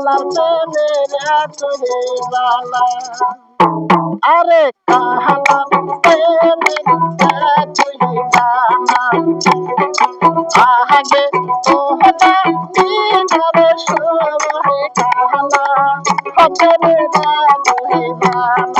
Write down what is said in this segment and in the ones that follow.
কাহালার প্রেমের তুমি বালা আরে কাহালার প্রেমের তুমি বালা আগে তোহরা দিনারে কাহালা। বালা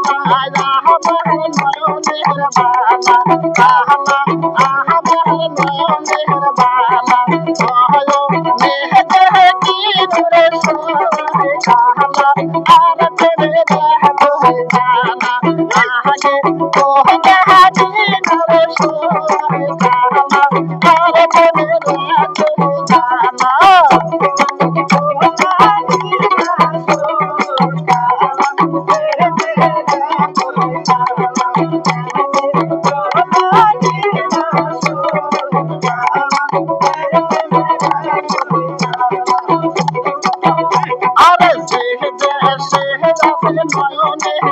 কাহলা আহমর নয়নের বালা কাহলা আহমর নয়নের বালা কহলো মেহতে কি I'm on